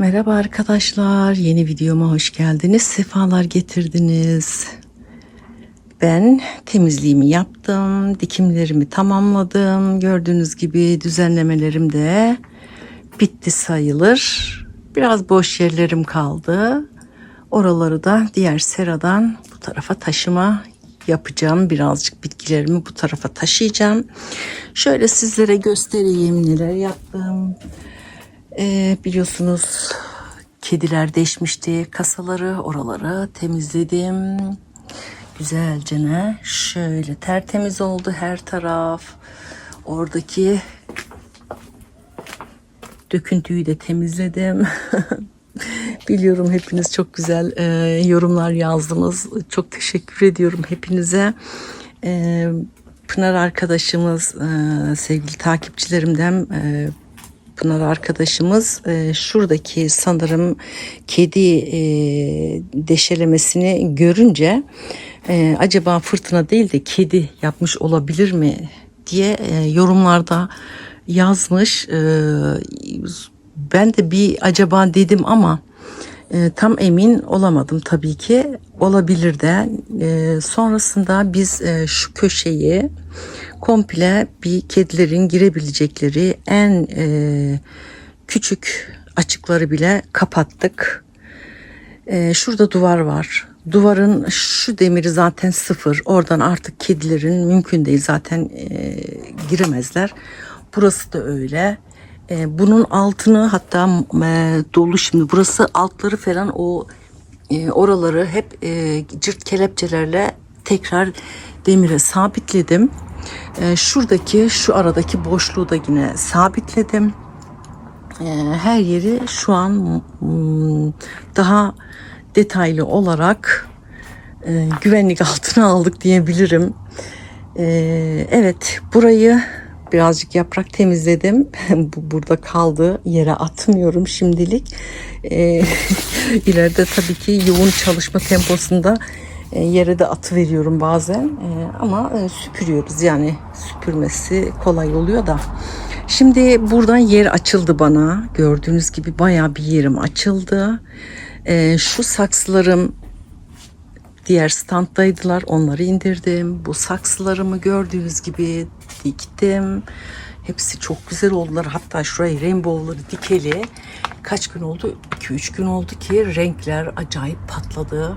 Merhaba arkadaşlar, yeni videoma hoş geldiniz, sefalar getirdiniz. Ben temizliğimi yaptım, dikimlerimi tamamladım. Gördüğünüz gibi düzenlemelerim de bitti sayılır. Biraz boş yerlerim kaldı. Oraları da diğer seradan bu tarafa taşıma yapacağım. Birazcık bitkilerimi bu tarafa taşıyacağım. Şöyle sizlere göstereyim neler yaptım. Ee, biliyorsunuz kediler deşmişti kasaları, oraları temizledim. Güzelce ne? Şöyle tertemiz oldu her taraf. Oradaki döküntüyü de temizledim. Biliyorum hepiniz çok güzel e, yorumlar yazdınız. Çok teşekkür ediyorum hepinize. E, Pınar arkadaşımız, e, sevgili takipçilerimden e, Pınar arkadaşımız e, şuradaki sanırım kedi e, deşelemesini görünce e, acaba fırtına değil de kedi yapmış olabilir mi diye e, yorumlarda yazmış. E, ben de bir acaba dedim ama e, tam emin olamadım tabii ki. Olabilir de. E, sonrasında biz e, şu köşeyi komple bir kedilerin girebilecekleri en e, küçük açıkları bile kapattık. E, şurada duvar var. Duvarın şu demiri zaten sıfır. Oradan artık kedilerin mümkün değil zaten e, giremezler. Burası da öyle. E, bunun altını hatta e, dolu şimdi. Burası altları falan o e, oraları hep e, cırt kelepçelerle tekrar demire sabitledim. E, şuradaki şu aradaki boşluğu da yine sabitledim. E, her yeri şu an daha detaylı olarak e, güvenlik altına aldık diyebilirim. E, evet burayı birazcık yaprak temizledim. Bu burada kaldı. Yere atmıyorum şimdilik. E, ileride tabii ki yoğun çalışma temposunda e, yere de atı veriyorum bazen. E, ama e, süpürüyoruz yani süpürmesi kolay oluyor da. Şimdi buradan yer açıldı bana. Gördüğünüz gibi bayağı bir yerim açıldı. E, şu saksılarım diğer standdaydılar. Onları indirdim. Bu saksılarımı gördüğünüz gibi diktim. Hepsi çok güzel oldular. Hatta şurayı rainbow'ları dikeli kaç gün oldu? 2-3 gün oldu ki renkler acayip patladı.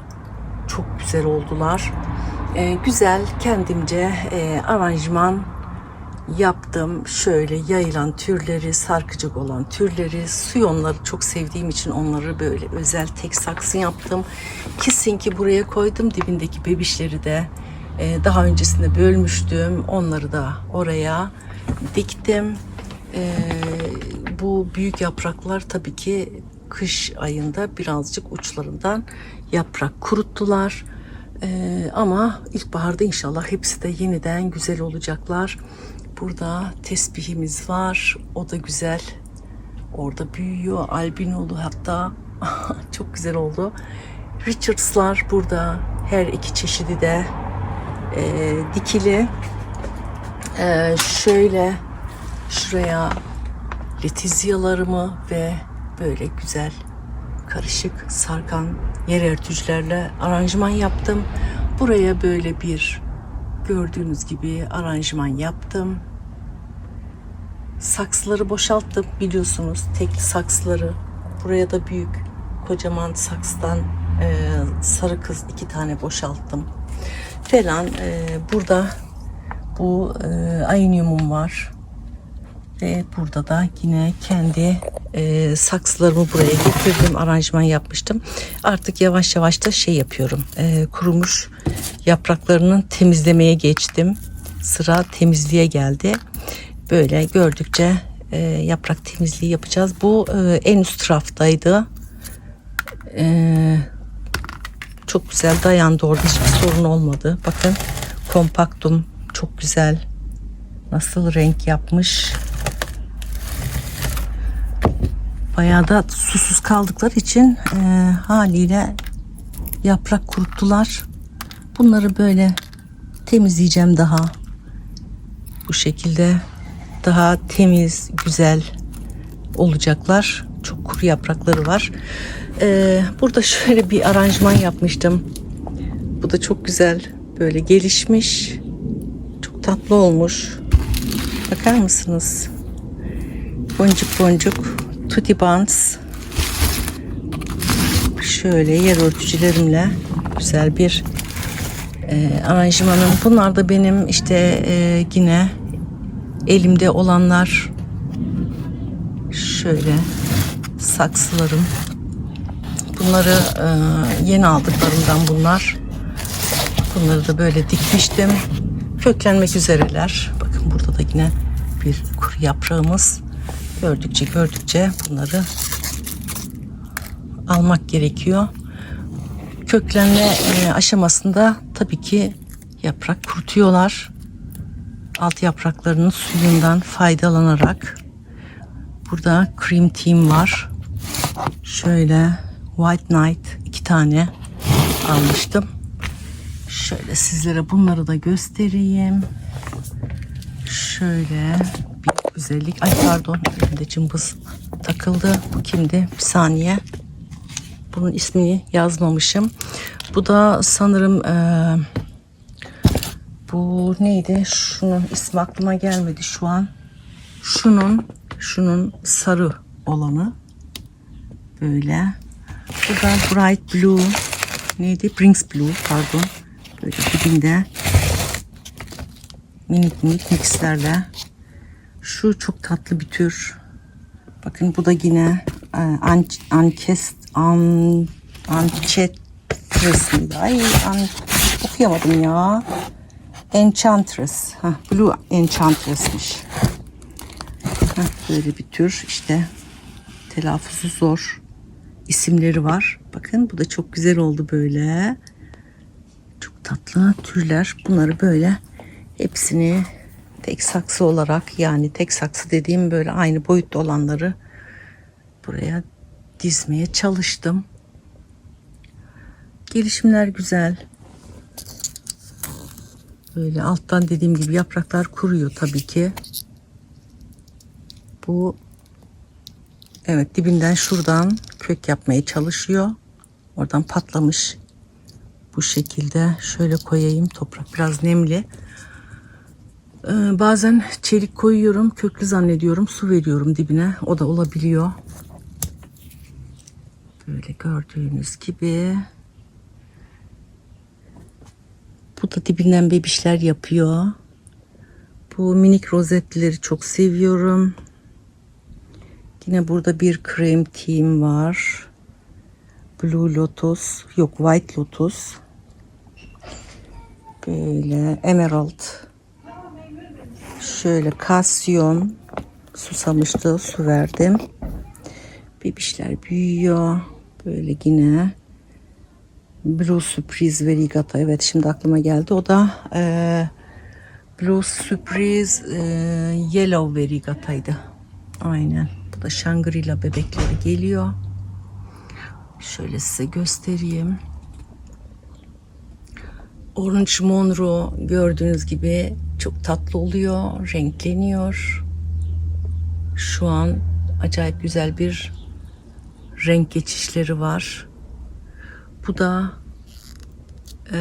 Çok güzel oldular. Ee, güzel kendimce e, aranjman yaptım. Şöyle yayılan türleri, sarkıcık olan türleri, suyonları çok sevdiğim için onları böyle özel tek saksı yaptım. Kesin ki buraya koydum. Dibindeki bebişleri de e, daha öncesinde bölmüştüm. Onları da oraya diktim. E, bu büyük yapraklar tabii ki kış ayında birazcık uçlarından yaprak kuruttular. Ee, ama ilkbaharda inşallah hepsi de yeniden güzel olacaklar. Burada tesbihimiz var. O da güzel. Orada büyüyor. Albinolu hatta. Çok güzel oldu. Richards'lar burada. Her iki çeşidi de e, dikili. E, şöyle şuraya letizyalarımı ve böyle güzel karışık sarkan yer örtücülerle aranjman yaptım. Buraya böyle bir gördüğünüz gibi aranjman yaptım. Saksıları boşalttım biliyorsunuz tekli saksıları. Buraya da büyük kocaman saksıdan e, sarı kız iki tane boşalttım. Falan e, burada bu e, ayniumum var. Ve burada da yine kendi e, saksılarımı buraya getirdim. Aranjman yapmıştım. Artık yavaş yavaş da şey yapıyorum. E, kurumuş yapraklarının temizlemeye geçtim. Sıra temizliğe geldi. Böyle gördükçe e, yaprak temizliği yapacağız. Bu e, en üst raftaydı. E, çok güzel dayandı orada hiçbir sorun olmadı. Bakın kompaktum çok güzel. Nasıl renk yapmış. Bayağı da susuz kaldıkları için e, haliyle yaprak kuruttular. Bunları böyle temizleyeceğim daha. Bu şekilde daha temiz, güzel olacaklar. Çok kuru yaprakları var. Ee, burada şöyle bir aranjman yapmıştım. Bu da çok güzel. Böyle gelişmiş. Çok tatlı olmuş. Bakar mısınız? Boncuk boncuk. Tutti Buns. Şöyle yer örtücülerimle güzel bir e, aranjmanım. Bunlar da benim işte e, yine elimde olanlar şöyle saksılarım. Bunları e, yeni aldıklarımdan bunlar. Bunları da böyle dikmiştim. Köklenmek üzereler. Bakın burada da yine bir kuru yaprağımız. Gördükçe gördükçe bunları almak gerekiyor. Köklenme e, aşamasında tabii ki yaprak kurutuyorlar. Alt yapraklarının suyundan faydalanarak burada cream team var. Şöyle white night iki tane almıştım. Şöyle sizlere bunları da göstereyim. Şöyle bir güzellik. Ay pardon elimde cımbız takıldı. Bu kimdi? Bir saniye. Bunun ismini yazmamışım. Bu da sanırım eee, bu neydi? Şunun ismi aklıma gelmedi şu an. Şunun şunun sarı olanı böyle. Bu da bright blue neydi? Brings blue pardon. Böyle dibinde minik minik mixlerle. Şu çok tatlı bir tür. Bakın bu da yine e, an, ankest an, Enchantress mıydı? Ay an, okuyamadım ya. Enchantress. Heh, Blue Enchantress'miş. Heh, böyle bir tür işte telaffuzu zor isimleri var. Bakın bu da çok güzel oldu böyle. Çok tatlı türler. Bunları böyle hepsini tek saksı olarak yani tek saksı dediğim böyle aynı boyutta olanları buraya dizmeye çalıştım. Gelişimler güzel. Böyle alttan dediğim gibi yapraklar kuruyor tabii ki. Bu evet dibinden şuradan kök yapmaya çalışıyor. Oradan patlamış. Bu şekilde şöyle koyayım. Toprak biraz nemli. Ee, bazen çelik koyuyorum. Köklü zannediyorum. Su veriyorum dibine. O da olabiliyor. Böyle gördüğünüz gibi. Bu da dibinden bebişler yapıyor. Bu minik rozetleri çok seviyorum. Yine burada bir krem team var. Blue Lotus. Yok White Lotus. Böyle Emerald. Şöyle kasyon. Susamıştı. Su verdim. Bebişler büyüyor. Böyle yine Blue Surprise Verigata. Evet şimdi aklıma geldi. O da e, Blue Surprise e, Yellow Verigata'ydı. Aynen. Bu da Shangri-La bebekleri geliyor. Şöyle size göstereyim. Orange Monroe gördüğünüz gibi çok tatlı oluyor. Renkleniyor. Şu an acayip güzel bir renk geçişleri var. Bu da eee,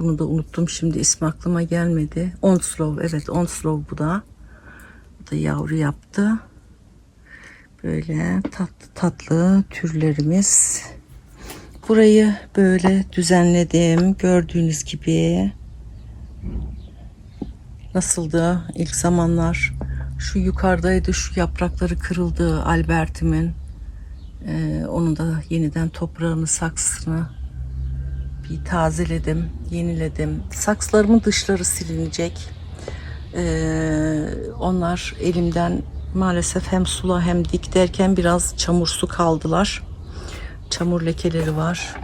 bunu da unuttum şimdi ismi aklıma gelmedi. Onslow evet Onslow bu da. Bu da yavru yaptı. Böyle tatlı tatlı türlerimiz. Burayı böyle düzenledim. Gördüğünüz gibi nasıldı ilk zamanlar? Şu yukarıdaydı şu yaprakları kırıldı Albert'imin. Ee, onun da yeniden toprağını saksısını bir tazeledim, yeniledim. Sakslarımın dışları silinecek. Ee, onlar elimden maalesef hem sula hem dik derken biraz çamursu kaldılar. Çamur lekeleri var.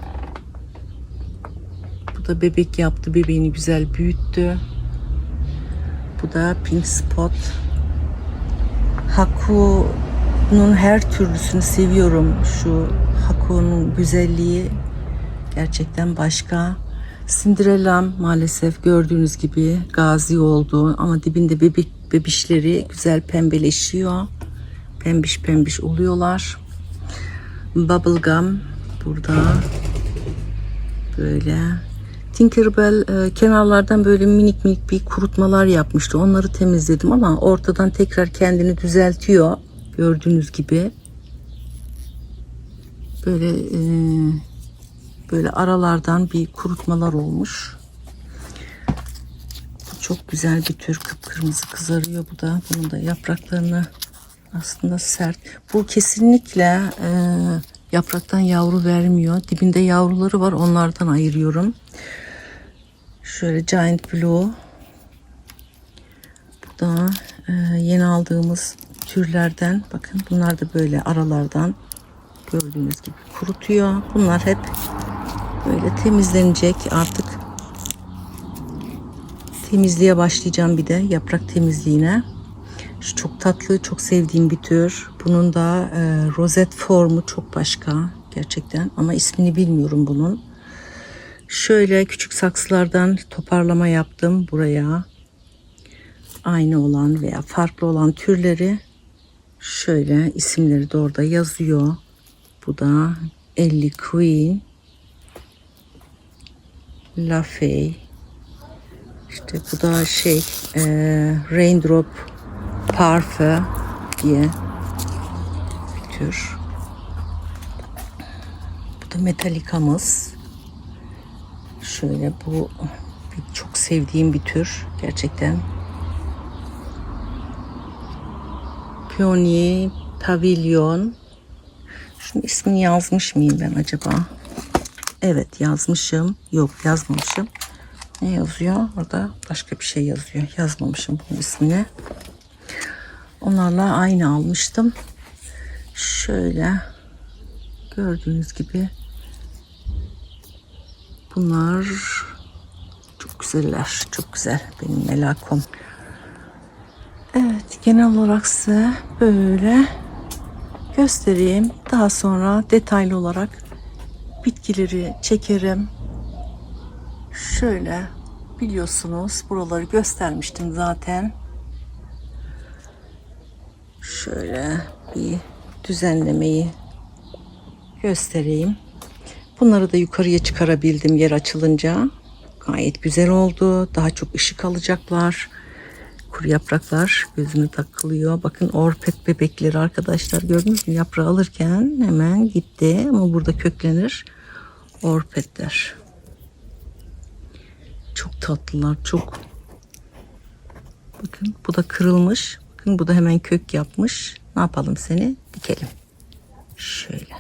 Bu da bebek yaptı. Bebeğini güzel büyüttü. Bu da pink spot. Haku'nun her türlüsünü seviyorum. Şu Haku'nun güzelliği gerçekten başka. Cinderella'm maalesef gördüğünüz gibi gazi oldu ama dibinde bebek bebişleri güzel pembeleşiyor. Pembiş pembiş oluyorlar. Bubblegum burada böyle. Tinkerbell e, kenarlardan böyle minik minik bir kurutmalar yapmıştı. Onları temizledim ama ortadan tekrar kendini düzeltiyor. Gördüğünüz gibi. Böyle e, böyle aralardan bir kurutmalar olmuş. Bu çok güzel bir tür kıpkırmızı kızarıyor bu da. Bunun da yapraklarını aslında sert. Bu kesinlikle e, yapraktan yavru vermiyor. Dibinde yavruları var. Onlardan ayırıyorum. Şöyle Giant Blue. Bu da e, yeni aldığımız türlerden. Bakın bunlar da böyle aralardan gördüğünüz gibi kurutuyor. Bunlar hep böyle temizlenecek artık. Temizliğe başlayacağım bir de yaprak temizliğine. Şu çok tatlı, çok sevdiğim bir tür. Bunun da e, rozet formu çok başka gerçekten ama ismini bilmiyorum bunun. Şöyle küçük saksılardan toparlama yaptım buraya. Aynı olan veya farklı olan türleri şöyle isimleri de orada yazıyor. Bu da Ellie Queen, La Fey. İşte bu da şey e, Raindrop Parfum diye bir tür. Bu da Metallica'mız. Şöyle bu çok sevdiğim bir tür gerçekten. Peony Pavilion. Şunun ismini yazmış mıyım ben acaba? Evet yazmışım. Yok yazmamışım. Ne yazıyor? Orada başka bir şey yazıyor. Yazmamışım bunun ismini. Onlarla aynı almıştım. Şöyle gördüğünüz gibi bunlar çok güzeller. Çok güzel benim melakom. Evet genel olarak size böyle göstereyim. Daha sonra detaylı olarak bitkileri çekerim. Şöyle biliyorsunuz buraları göstermiştim zaten. Şöyle bir düzenlemeyi göstereyim. Bunları da yukarıya çıkarabildim yer açılınca. Gayet güzel oldu. Daha çok ışık alacaklar. Kuru yapraklar gözüme takılıyor. Bakın orpet bebekleri arkadaşlar gördünüz mü? Yaprağı alırken hemen gitti ama burada köklenir. Orpetler. Çok tatlılar. Çok. Bakın bu da kırılmış. Bakın bu da hemen kök yapmış. Ne yapalım seni? Dikelim. Şöyle.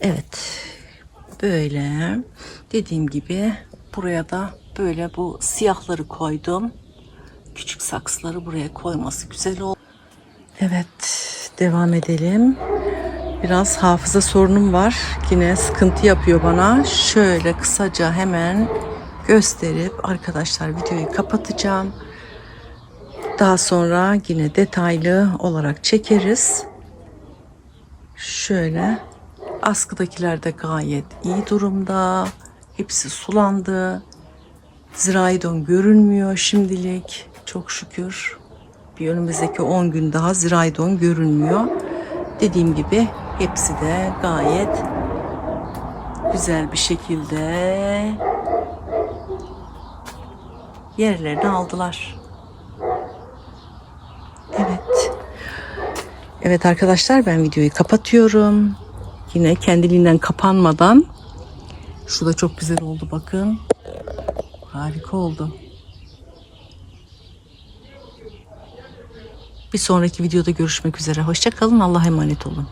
Evet. Böyle. Dediğim gibi buraya da böyle bu siyahları koydum. Küçük saksıları buraya koyması güzel oldu. Evet. Devam edelim. Biraz hafıza sorunum var. Yine sıkıntı yapıyor bana. Şöyle kısaca hemen gösterip arkadaşlar videoyu kapatacağım. Daha sonra yine detaylı olarak çekeriz. Şöyle askıdakiler de gayet iyi durumda. Hepsi sulandı. Ziraidon görünmüyor şimdilik. Çok şükür. Bir önümüzdeki 10 gün daha ziraidon görünmüyor. Dediğim gibi hepsi de gayet güzel bir şekilde yerlerini aldılar. Evet. Evet arkadaşlar ben videoyu kapatıyorum. Yine kendiliğinden kapanmadan. Şu da çok güzel oldu bakın. Harika oldu. Bir sonraki videoda görüşmek üzere. Hoşçakalın. Allah'a emanet olun.